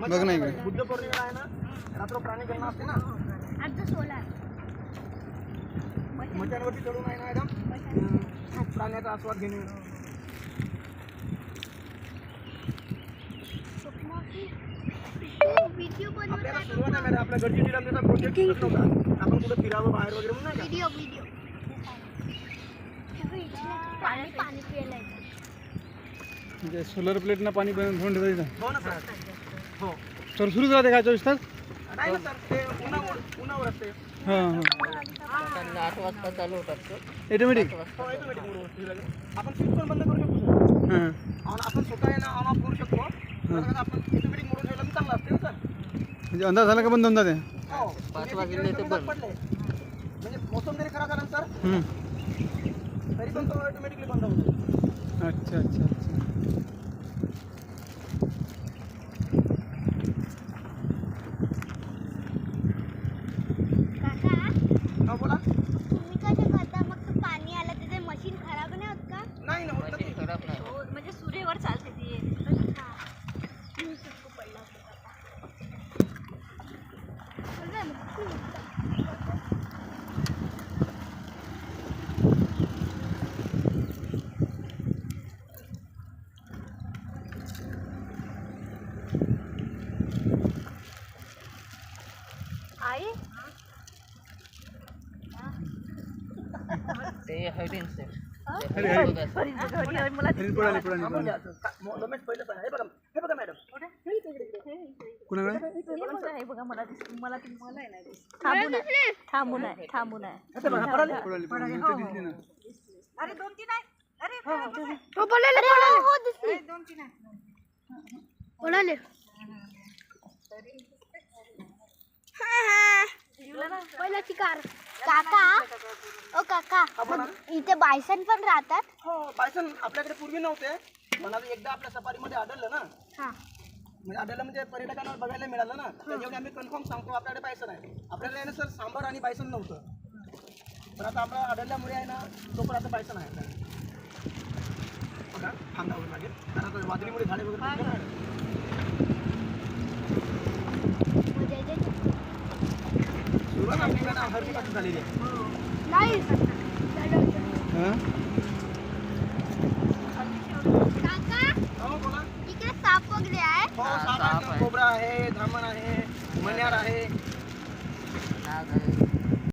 बघ ना इकडे. बुद्ध पौर्णिमेला आहे ना रात्र प्राणी गणना असते ना. मचांवरती चढून आहे ना एकदम अं, प्राण्याचा आस्वाद घेणे. आपल्याला सुरुवात आहे मॅडम. आपल्या गडची जिल्ह्यात प्रोजेक्ट नव्हता. आपण कुठं फिरावं बाहेर वगैरे म्हणून नाही का? पाणी पाणी पियायला. म्हणजे सोलर प्लेटनं पाणी बनवून ठेवून ठेवायचं हो ना सर. हो. तर सुरूच राहते काय चोवीस तास नाही ना सर ते उन्हावर उन्हावर असते. हाँ हाँ. आठ वाजता चालू होतात तो. ऑटोमॅटिक हो, automatic मोड वरती लागेल. आपण स्विच पण बंद करू शकतो सर. हाँ. आणि आपण स्वतः आहे ना ऑन ऑफ़ करू शकतो तर कसं आपण ऑटोमॅटिक मोड ठेवलं तर चांगलं असते ना सर. म्हणजे अंदाज झाला का बंद हो. पाच वाजले ते म्हणजे मोसम जरी ना सर. हम्म. तरी पण तो ऑटोमॅटिकली बंद होतो अच्छा अच्छा. ấy. Để hơi bên xem अरे दोन तीन काका. काका. मग इथे बायसन पण राहतात. हो बायसन आपल्याकडे पूर्वी नव्हते. पण आता एकदा आपल्या सफारीमध्ये आढळलं ना. हा. म्हणजे आढळलं म्हणजे पर्यटकांना बघायला मिळालं ना. त्याच्यामुळे आम्ही कन्फर्म सांगतो आपल्याकडे बायसन आहे. आपल्याकडे आहे ना सर सांबार आणि बायसन नव्हतं. पण आता आपल्याला आढळल्यामुळे आहे ना तो पण आता बायसन आहे. आपल्याकडे. बघा थांबावं लागेल. कारण वादळीमुळे झाडे वगैरे. सुरुवात आपली काय ना हळदीपासून झालेली आहे. हाँ। काका? हो हो आहे. कोबरा धामण आहे। मण्यार आहे